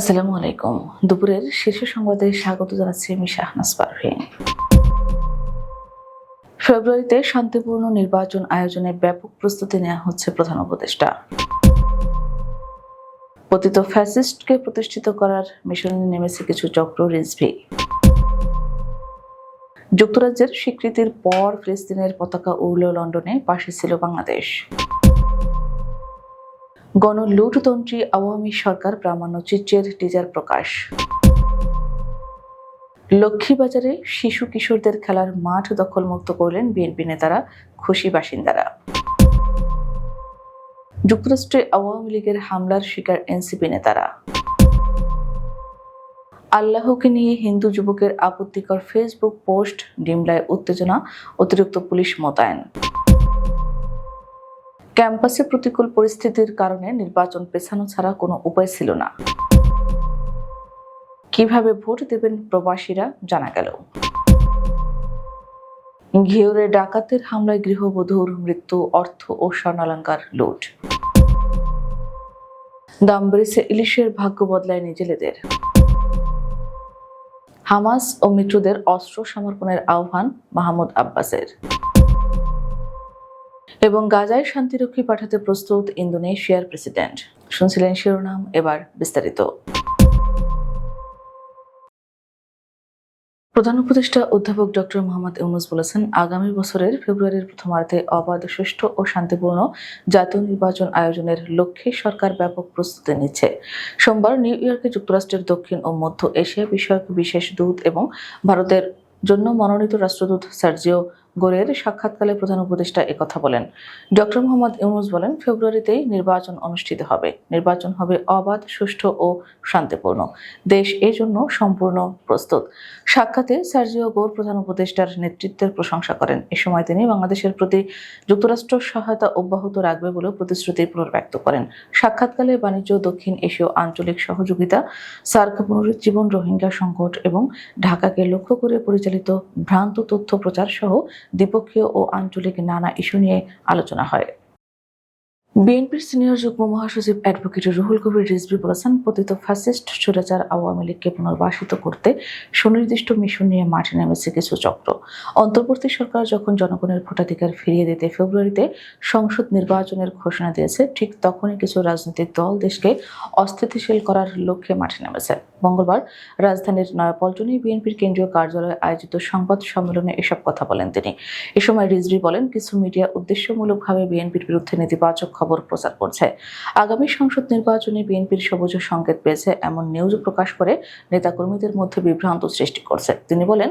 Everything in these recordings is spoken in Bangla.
আসসালামু আলাইকুম। দুপুরের শীর্ষ সংবাদে স্বাগত জানাচ্ছি আমি শাহনাজ পারভীন ফেব্রুয়ারিতে শান্তিপূর্ণ নির্বাচন আয়োজনে ব্যাপক প্রস্তুতি নেওয়া হচ্ছে প্রধান উপদেষ্টা। পতিত ফ্যাসিস্টকে প্রতিষ্ঠিত করার মিশনে নেমেছে কিছু চক্র রিজভি। যুক্তরাজ্যের স্বীকৃতির পর ফিলিস্তিনের পতাকা উড়ল লন্ডনে, পাশে ছিল বাংলাদেশ। গণলুটতন্ত্রী আওয়ামী সরকার প্রামাণ্য চিত্রের টিজার প্রকাশ। লক্ষ্মীবাজারে শিশু কিশোরদের খেলার মাঠ দখলমুক্ত করলেন বিএনপি নেতারা, খুশি বাসিন্দারা। যুক্তরাষ্ট্রে আওয়ামী লীগের হামলার শিকার এনসিপি নেতারা। আল্লাহকে নিয়ে হিন্দু যুবকের আপত্তিকর ফেসবুক পোস্ট, ডিমলায় উত্তেজনা, অতিরিক্ত পুলিশ মোতায়েন। ক্যাম্পাসে প্রতিকূল পরিস্থিতির কারণে নির্বাচন পেছানো ছাড়া কোনো উপায় ছিল না। কীভাবে ভোট দেবেন প্রবাসীরা জানা গেল। ঘিওরে ডাকাতের হামলায় গৃহবধূর মৃত্যু, অর্থ ও স্বর্ণালঙ্কার লুট। দাম বেড়েছে ইলিশের ভাগ্য বদলায় নিজেলেদের। হামাস ও মিত্রদের অস্ত্র সমর্পণের আহ্বান মাহমুদ আব্বাসের। এবং গাজায় শান্তিরক্ষী পাঠাতে প্রস্তুত ইন্দোনেশিয়ার প্রেসিডেন্ট। শুনছিলেন শিরোনাম, এবার বিস্তারিত। প্রধান উপদেষ্টা অধ্যাপক ডক্টর মোহাম্মদ ইউনুস বলেছেন, আগামী বছরের ফেব্রুয়ারির প্রথমার্ধে অবাধ, সুষ্ঠু ও শান্তিপূর্ণ জাতীয় নির্বাচন আয়োজনের লক্ষ্যে সরকার ব্যাপক প্রস্তুতি নিচ্ছে। সোমবার নিউ ইয়র্কে যুক্তরাষ্ট্রের দক্ষিণ ও মধ্য এশিয়া বিষয়ক বিশেষ দূত এবং ভারতের জন্য মনোনীত রাষ্ট্রদূত সার্জিও গোরের সাক্ষাৎকালে প্রধান উপদেষ্টা একথা বলেন। ডক্টর মোহাম্মদ ইউনুস বলেন, ফেব্রুয়ারিতেই নির্বাচন অনুষ্ঠিত হবে। নির্বাচন হবে অবাধ, সুষ্ঠু ও শান্তিপূর্ণ। দেশ এই জন্য সম্পূর্ণ প্রস্তুত। সাক্ষাতে সার্জিও গোর প্রধান উপদেষ্টার নেতৃত্বের প্রশংসা করেন। এ সময় তিনি বাংলাদেশের প্রতি যুক্তরাষ্ট্র সহায়তা অব্যাহত রাখবে বলেও প্রতিশ্রুতি পুনর্ব্যক্ত করেন। সাক্ষাৎকালে বাণিজ্য, দক্ষিণ এশীয় আঞ্চলিক সহযোগিতা সার্ক পুনরুজ্জীবন রোহিঙ্গা সংকট এবং ঢাকাকে লক্ষ্য করে পরিচালিত ভ্রান্ত তথ্য প্রচার সহ দ্বিপক্ষীয় ও আঞ্চলিক নানা ইস্যু নিয়ে আলোচনা হয়। বিএনপির সিনিয়র যুগ্ম মহাসচিব অ্যাডভোকেট রুহুল কবির রিজভি বলেছেন, পতিত ফ্যাসিস্ট, স্বৈরাচার আওয়ামী লীগকে পুনর্বাসিত করতে সুনির্দিষ্ট মিশন নিয়ে মাঠে নেমেছে কিছু চক্র। অন্তর্বর্তী সরকার যখন জনগণের ভোটাধিকার ফিরিয়ে দিতে ফেব্রুয়ারিতে সংসদ নির্বাচনের ঘোষণা দিয়েছে, ঠিক তখনই কিছু রাজনৈতিক দল দেশকে অস্থিতিশীল করার লক্ষ্যে মাঠে নেমেছে। মঙ্গলবার রাজধানীর নয়াপল্টনে বিএনপির কেন্দ্রীয় কার্যালয়ে আয়োজিত সংবাদ সম্মেলনে এসব কথা বলেন তিনি। এ সময় রিজভি বলেন, কিছু মিডিয়া উদ্দেশ্যমূলকভাবে বিএনপির বিরুদ্ধে নেতিবাচক খবর প্রচার করছে। আগামী সংসদ নির্বাচনে বিএনপির সবুজ সংকেত পেয়েছে এমন নিউজ প্রকাশ করে নেতাকর্মীদের মধ্যে বিভ্রান্ত সৃষ্টি করছে। তিনি বলেন,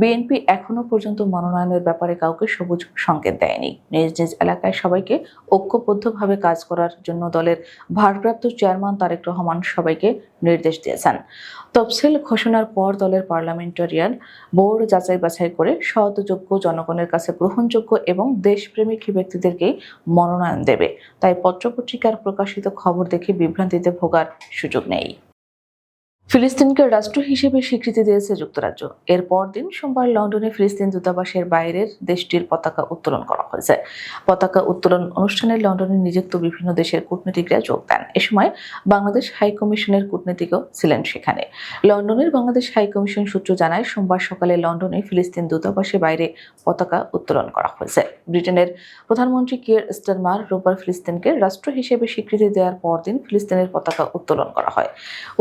বিএনপি এখনও পর্যন্ত মনোনয়নের ব্যাপারে কাউকে সবুজ সংকেত দেয়নি। নিজ নিজ এলাকায় সবাইকে ঐক্যবদ্ধভাবে কাজ করার জন্য দলের ভারপ্রাপ্ত চেয়ারম্যান তারেক রহমান সবাইকে নির্দেশ দিয়েছেন। তফসিল ঘোষণার পর দলের পার্লামেন্টারিয়ান বোর্ড যাচাই বাছাই করে সৎযোগ্য জনগণের কাছে গ্রহণযোগ্য এবং দেশপ্রেমিক ব্যক্তিদেরকেই মনোনয়ন দেবে। তাই পত্রপত্রিকার প্রকাশিত খবর দেখে বিভ্রান্তিতে ভোগার সুযোগ নেই। ফিলিস্তিনকে রাষ্ট্র হিসেবে স্বীকৃতি দিয়েছে যুক্তরাজ্য। এর পরদিন সোমবার লন্ডনে ফিলিস্তিন দূতাবাসের বাইরের দেশটির পতাকা উত্তোলন করা হয়েছে। পতাকা উত্তোলন অনুষ্ঠানে লন্ডনে নিযুক্ত বিভিন্ন দেশের কূটনীতিকরা যোগ দেন। এ সময় বাংলাদেশ হাইকমিশনের কূটনীতিকও ছিলেন সেখানে। লন্ডনের বাংলাদেশ হাইকমিশন সূত্র জানায়, সোমবার সকালে লন্ডনে ফিলিস্তিন দূতাবাসের বাইরে পতাকা উত্তোলন করা হয়েছে। ব্রিটেনের প্রধানমন্ত্রী কিয়ার স্টারমার রোববার ফিলিস্তিনকে রাষ্ট্র হিসেবে স্বীকৃতি দেওয়ার পরদিন ফিলিস্তিনের পতাকা উত্তোলন করা হয়।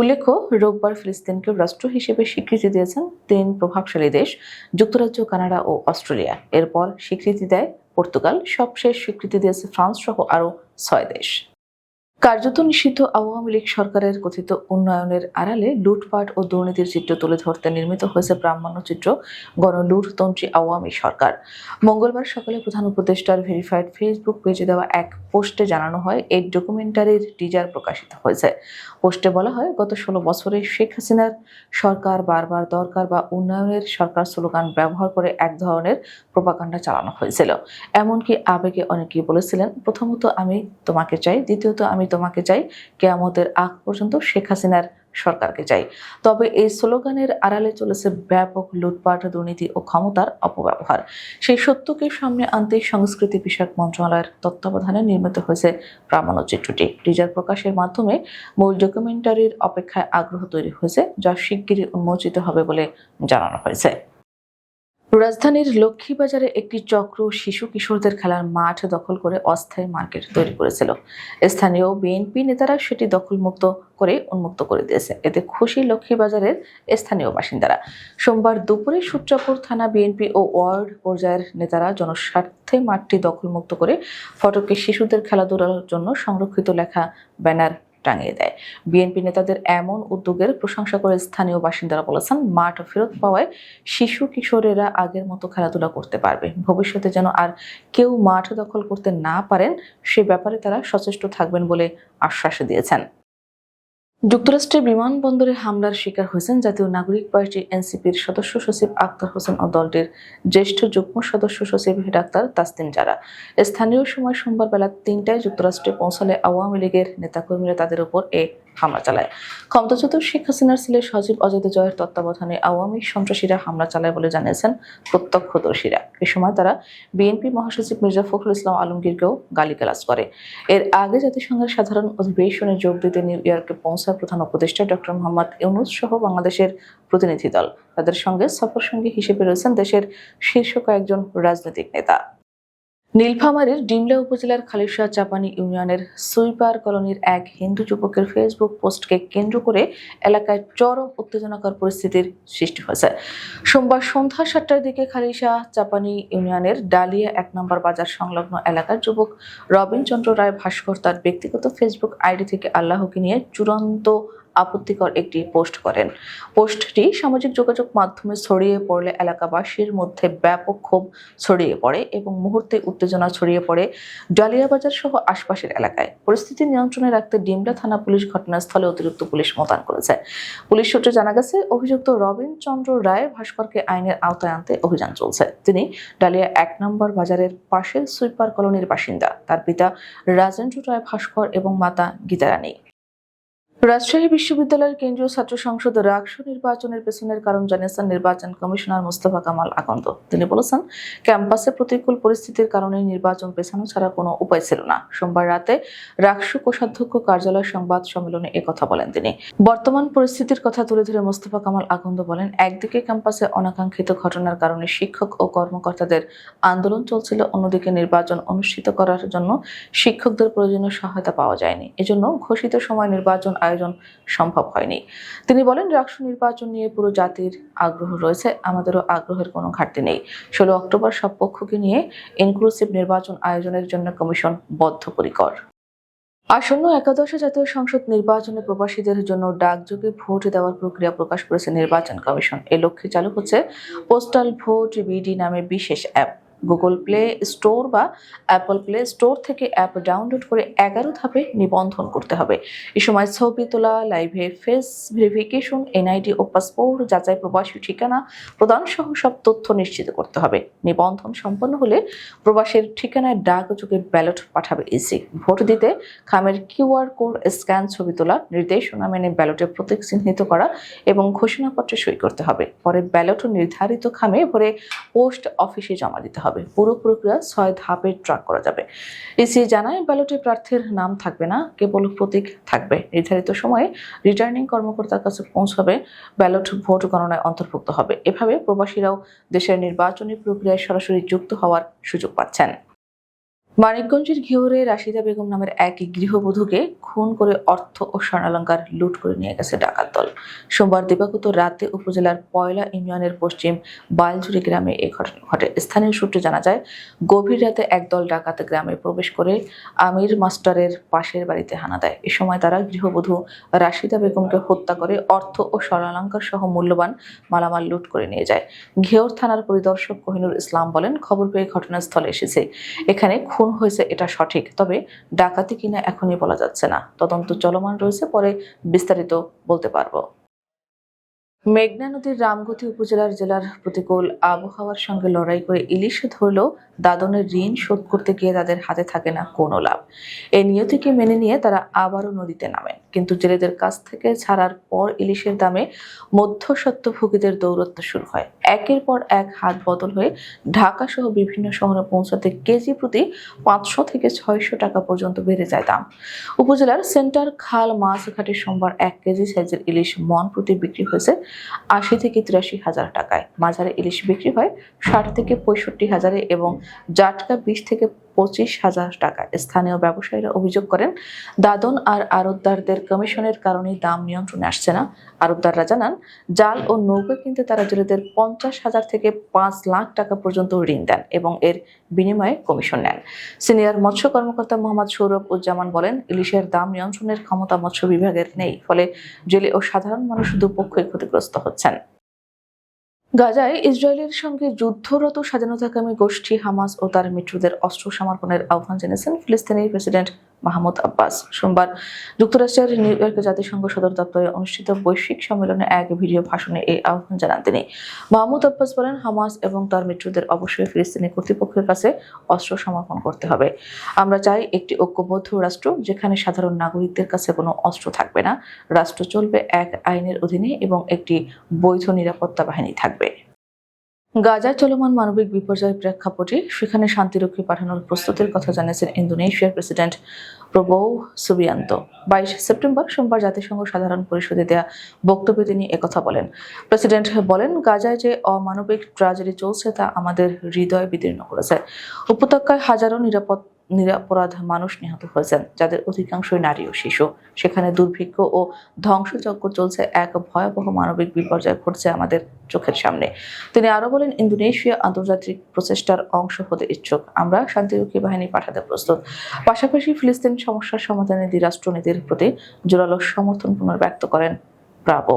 উল্লেখ্য রোববার ফিলিস্তিনকে রাষ্ট্র হিসেবে স্বীকৃতি দিয়েছেন তিন প্রভাবশালী দেশ, যুক্তরাজ্য, কানাডা ও অস্ট্রেলিয়া। এরপর স্বীকৃতি দেয় পর্তুগাল। সবশেষ স্বীকৃতি দিয়েছে ফ্রান্স সহ আরও ছয় দেশ। কার্যত নিষিদ্ধ আওয়ামী লীগ সরকারের কথিত উন্নয়নের আড়ালে লুটপাট ও দুর্নীতির চিত্র তুলে ধরতে নির্মিত হয়েছে প্রামাণ্যচিত্র গণলুটতন্ত্রী আওয়ামী সরকার। মঙ্গলবার সকালে প্রধান উপদেষ্টার ভেরিফাইড ফেসবুক পেজে দেওয়া এক পোস্টে জানানো হয়, এই ডকুমেন্টারির টিজার প্রকাশিত হয়েছে। পোস্টে বলা হয়, গত ষোলো বছরে শেখ হাসিনার সরকার বারবার দরকার বা উন্নয়নের সরকার স্লোগান ব্যবহার করে এক ধরনের প্রোপাকাণ্ডা চালানো হয়েছিল। এমনকি আবেগে অনেকেই বলেছিলেন, প্রথমত আমি তোমাকে চাই, দ্বিতীয়ত আমি তোমাকে চাই, কেয়ামতের আগ পর্যন্ত শেখ হাসিনার সরকারকে চাই। তবে এই স্লোগানের আড়ালে চলেছে ব্যাপক লুটপাট, দুর্নীতি ও ক্ষমতার অপব্যবহার। সেই সত্যকে সামনে আনতে সংস্কৃতি বিষয়ক মন্ত্রণালয়ের তত্ত্বাবধানে নির্মিত হয়েছে প্রামাণ্যচিত্রটি টিজার প্রকাশের মাধ্যমে মূল ডকুমেন্টারির অপেক্ষায় আগ্রহ তৈরি হয়েছে, যা শিগগিরই উন্মোচিত হবে বলে জানানো হয়েছে। রাজধানীর লক্ষ্মীবাজারে একটি চক্র শিশু কিশোরদের খেলার মাঠ দখল করে অস্থায়ী মার্কেট তৈরি করেছিল। স্থানীয় বিএনপি নেতারা সেটি দখলমুক্ত করে উন্মুক্ত করে দিয়েছে। এতে খুশি লক্ষ্মীবাজারের স্থানীয় বাসিন্দারা। সোমবার দুপুরে সূত্রাপুর থানা বিএনপি ও ওয়ার্ড পর্যায়ের নেতারা জনস্বার্থে মাঠটি দখলমুক্ত করে ফটকে শিশুদের খেলাধুলার জন্য সংরক্ষিত লেখা ব্যানার টাঙিয়ে দেয়। বিএনপি নেতাদের এমন উদ্যোগের প্রশংসা করে স্থানীয় বাসিন্দারা বলেছেন, মাঠ ফেরত পাওয়ায় শিশু কিশোরেরা আগের মতো খেলাধুলা করতে পারবে। ভবিষ্যতে যেন আর কেউ মাঠ দখল করতে না পারেন, সে ব্যাপারে তারা সচেষ্ট থাকবেন বলে আশ্বাস দিয়েছেন। যুক্তরাষ্ট্রের বিমানবন্দরে হামলার শিকার হয়েছেন জাতীয় নাগরিক পার্টি এনসিপির সদস্য সচিব আক্তার হোসেন ও দলটির জ্যেষ্ঠ যুগ্ম সদস্য সচিব ডাক্তার তাসতিন জারা। স্থানীয় সময় সোমবার বেলা তিনটায় যুক্তরাষ্ট্রে পৌঁছালে আওয়ামী লীগের নেতাকর্মীরা তাদের উপর এ হামলা চালায়। ক্ষমতাচ্যুত শেখ হাসিনার ছেলে সজীব অজিত জয়ের তত্ত্বাবধানে আওয়ামী সন্ত্রাসীরা হামলা চালায় বলে জানিয়েছেন প্রত্যক্ষদর্শীরা। এ সময় তারা বিএনপি মহাসচিব মির্জা ফখরুল ইসলাম আলমগীরকেও গালিগালাজ করে। এর আগে জাতিসংঘের সাধারণ অধিবেশনে যোগ দিতে নিউ ইয়র্কে পৌঁছার প্রধান উপদেষ্টা ডক্টর মোহাম্মদ ইউনুস সহ বাংলাদেশের প্রতিনিধি দল। তাদের সঙ্গে সফর সঙ্গী হিসেবে রয়েছেন দেশের শীর্ষ কয়েকজন রাজনৈতিক নেতা। নীলফামারীর ডিমলা উপজেলার খালিশা চাপানি ইউনিয়নের সুইপার কলোনির এক হিন্দু যুবকের ফেসবুক পোস্টকে কেন্দ্র করে এলাকায় চরম উত্তেজনাকর পরিস্থিতির সৃষ্টি হয়েছে। সোমবার সন্ধ্যা সাতটার দিকে খালিশা চাপানি ইউনিয়নের ডালিয়া এক নম্বর বাজার সংলগ্ন এলাকার যুবক রবিন চন্দ্র রায় ভাস্কর তার ব্যক্তিগত ফেসবুক আইডি থেকে আল্লাহকে নিয়ে চূড়ান্ত আপত্তিকর একটি পোস্ট করেন। পোস্টটি সামাজিক যোগাযোগ মাধ্যমে ছড়িয়ে পড়লে এলাকাবাসীর মধ্যে ব্যাপক ক্ষোভ ছড়িয়ে পড়ে এবং মুহূর্তে উত্তেজনা ছড়িয়ে পড়ে ডালিয়াবাজার সহ আশপাশের এলাকায়। পরিস্থিতি নিয়ন্ত্রণে রাখতে ডিমলা থানা পুলিশ ঘটনাস্থলে অতিরিক্ত পুলিশ মোতায়েন করেছে। পুলিশ সূত্রে জানা গেছে, অভিযুক্ত রবিন চন্দ্র রায় ভাস্করকে আইনের আওতায় আনতে অভিযান চলছে। তিনি ডালিয়া এক নম্বর বাজারের পাশের সুইপার কলোনির বাসিন্দা। তার পিতা রাজেন্দ্র রায় ভাস্কর এবং মাতা গীতারানী। রাজশাহী বিশ্ববিদ্যালয়ের কেন্দ্রীয় ছাত্র সংসদ রাকসু নির্বাচনের পেছনের কারণ জানিয়েছেন নির্বাচন কমিশনার মোস্তফা কামাল আকন্দ। তিনি বলেছেন, ক্যাম্পাসে প্রতিকূল পরিস্থিতির কারণে নির্বাচন পেছানো ছাড়া কোনো উপায় ছিল না। সোমবার রাতে রাকসু কোষাধ্যক্ষ কার্যালয় সংবাদ সম্মেলনে কথা বলেন তিনি। বর্তমান পরিস্থিতির কথা তুলে ধরে মোস্তফা কামাল আকন্দ বলেন, একদিকে ক্যাম্পাসে অনাকাঙ্ক্ষিত ঘটনার কারণে শিক্ষক ও কর্মকর্তাদের আন্দোলন চলছিল, অন্যদিকে নির্বাচন অনুষ্ঠিত করার জন্য শিক্ষকদের প্রয়োজনীয় সহায়তা পাওয়া যায়নি। এজন্য ঘোষিত সময় নির্বাচন আয়োজন সম্ভব হয়নি। তিনি বলেন রাষ্ট্র নির্বাচন নিয়ে পুরো জাতির আগ্রহ রয়েছে, আমাদেরও আগ্রহের কোনো ঘাটতি নেই। ষোলো অক্টোবর সব পক্ষকে নিয়ে ইনক্লুসিভ নির্বাচন আয়োজনের জন্য কমিশন বদ্ধপরিকর। আসন্ন একাদশ জাতীয় সংসদ নির্বাচনে প্রবাসীদের জন্য ডাকযোগে ভোট দেওয়ার প্রক্রিয়া প্রকাশ করেছে নির্বাচন কমিশন। এ লক্ষ্যে চালু হচ্ছে পোস্টাল ভোট বিডি নামে বিশেষ অ্যাপ। গুগল প্লে স্টোর বা অ্যাপল প্লে স্টোর থেকে অ্যাপ ডাউনলোড করে এগারো ধাপে নিবন্ধন করতে হবে। এ সময় ছবি তোলা লাইভে ফেস ভেরিফিকেশন এনআইডি ও পাসপোর্ট যাচাই প্রবাসী ঠিকানা প্রদান সহ সব তথ্য নিশ্চিত করতে হবে। নিবন্ধন সম্পন্ন হলে প্রবাসীর ঠিকানায় ডাকযোগে ব্যালট পাঠাবে ইসি ভোট দিতে খামের কিউআর কোড স্ক্যান ছবি তোলা, নির্দেশনা মেনে ব্যালটে প্রতীক চিহ্নিত করা এবং ঘোষণাপত্রে সই করতে হবে। পরে ব্যালট নির্ধারিত খামে ভরে পোস্ট অফিসে জমা দিতে হবে। পুরো প্রক্রিয়া ছয় ধাপে ট্রাক করা যাবে। ইসি জানায় ব্যালটে প্রার্থীর নাম থাকবে না, কেবল প্রতীক থাকবে। নির্ধারিত সময়ে রিটার্নিং কর্মকর্তার কাছে পৌঁছাবে ব্যালট ভোট গণনায় অন্তর্ভুক্ত হবে। এভাবে প্রবাসীরাও দেশের নির্বাচনী প্রক্রিয়ায় সরাসরি যুক্ত হওয়ার সুযোগ পাচ্ছেন। মানিকগঞ্জের ঘিওরে রাশিদা বেগম নামের এক গৃহবধূকে খুন করে অর্থ ও স্বর্ণালঙ্কার লুট করে নিয়ে গেছে ডাকাত দল। সোমবার দিবাগত রাতে উপজেলার পয়লা ইউনিয়নের পশ্চিম বালঝুরি গ্রামে এই ঘটনা ঘটে। স্থানীয় সূত্রে জানা যায়, গভীর রাতে একদল ডাকাত গ্রামে প্রবেশ করে আমির মাস্টারের পাশের বাড়িতে হানা দেয়। এ সময় তারা গৃহবধূ রাশিদা বেগমকে হত্যা করে অর্থ ও স্বর্ণালঙ্কার সহ মূল্যবান মালামাল লুট করে নিয়ে যায়। ঘেওর থানার পরিদর্শক কোহিনুর ইসলাম বলেন, খবর পেয়ে ঘটনাস্থলে এসেছে। এখানে খুন হয়েছে, এটা সঠিক। তবে ডাকাতি কিনা এখনই বলা যাচ্ছে না। তদন্ত চলমান রয়েছে, পরে বিস্তারিত বলতে পারব। মেঘনা নদীর রামগতি উপজেলার জেলার প্রতিকূল আবহাওয়ার সঙ্গে লড়াই করে ইলিশ ধরলেও দাদনের ঋণ শোধ করতে গিয়ে তাদের হাতে থাকে না কোনো লাভ। এই নিয়তিকে মেনে নিয়ে তারা আবারও নদীতে নামেন। কিন্তু জেলেদের কাছ থেকে ছাড়ার পর ইলিশের দামে মধ্যস্বত্বভোগীদের দৌরত্ব শুরু হয়। একের পর এক হাত বদল হয়ে ঢাকা সহ বিভিন্ন শহরে পৌঁছাতে কেজি প্রতি পাঁচশো থেকে ছয়শো টাকা পর্যন্ত বেড়ে যায় দাম। উপজেলার সেন্টার খাল মাছ ঘাটে সোমবার এক কেজি সাইজের ইলিশ মন প্রতি বিক্রি হয়েছে আশি থেকে তিরাশি হাজার টাকায়। মাঝারে ইলিশ বিক্রি হয় ষাট থেকে পঁয়ষট্টি হাজারে এবং জাটকা বিশ থেকে পঁচিশ হাজার টাকা। স্থানীয় ব্যবসায়ীরা অভিযোগ করেন, দাদন আর আড়তদারদের কমিশনের কারণে দাম নিয়ন্ত্রণে আসছে না। আড়তদাররা জানান, জাল ও নৌকা কিনতে তারা জেলেদের পঞ্চাশ হাজার থেকে পাঁচ লাখ টাকা পর্যন্ত ঋণ দেন এবং এর বিনিময়ে কমিশন নেন। সিনিয়র মৎস্য কর্মকর্তা মোহাম্মদ সৌরভ উজ্জামান বলেন, ইলিশের দাম নিয়ন্ত্রণের ক্ষমতা মৎস্য বিভাগের নেই, ফলে জেলে ও সাধারণ মানুষ দুপক্ষই ক্ষতিগ্রস্ত হচ্ছেন। গাজায় ইসরায়েলের সঙ্গে যুদ্ধরত স্বাধীনতাকামী গোষ্ঠী হামাস ও তার মিত্রদের অস্ত্র সমর্পণের আহ্বান জানিয়েছেন ফিলিস্তিনি প্রেসিডেন্ট মাহমুদ আব্বাস। সোমবার যুক্তরাষ্ট্রের নিউ ইয়র্কে জাতিসংঘ সদর দপ্তরে অনুষ্ঠিত বৈশ্বিক সম্মেলনে এক ভিডিও ভাষণে এই আহ্বান জানান তিনি। মাহমুদ আব্বাস বলেন, হামাস এবং তার মিত্রদের অবশ্যই ফিলিস্তিনি কর্তৃপক্ষের কাছে অস্ত্র সমর্পণ করতে হবে। আমরা চাই একটি ঐক্যবদ্ধ রাষ্ট্র যেখানে সাধারণ নাগরিকদের কাছে কোনো অস্ত্র থাকবে না। রাষ্ট্র চলবে এক আইনের অধীনে এবং একটি বৈধ নিরাপত্তা বাহিনী থাকবে। গাজায় চলমান মানবিক বিপর্যয়ের প্রেক্ষাপটে সেখানে শান্তিরক্ষী পাঠানোর প্রস্তুতির কথা জানিয়েছেন ইন্দোনেশিয়ার প্রেসিডেন্ট প্রবৌ সুবিয়ান্ত। বাইশ সেপ্টেম্বর সোমবার জাতিসংঘ সাধারণ পরিষদে দেয়া বক্তব্যে তিনি একথা বলেন। প্রেসিডেন্ট বলেন, গাজায় যে অমানবিক ট্রাজেডি চলছে তা আমাদের হৃদয় বিদীর্ণ করেছে। উপত্যকায় হাজারো নিরাপদ নিরাপরাধ মানুষ নিহত হয়েছেন, যাদের অধিকাংশই নারী ও শিশু। সেখানে দুর্ভিক্ষ ও ধ্বংসযজ্ঞ চলছে, এক ভয়াবহ মানবিক বিপর্যয় ঘটছে আমাদের চোখের সামনে। তিনি আরও বলেন, ইন্দোনেশিয়া আন্তর্জাতিক প্রচেষ্টার অংশ হতে ইচ্ছুক। আমরা শান্তিরক্ষী বাহিনী পাঠাতে প্রস্তুত। পাশাপাশি ফিলিস্তিন সমস্যার সমাধানে দ্বিরাষ্ট্রনীতির প্রতি জোরালো সমর্থন পুনর্ব্যক্ত করেন ব্রাভো।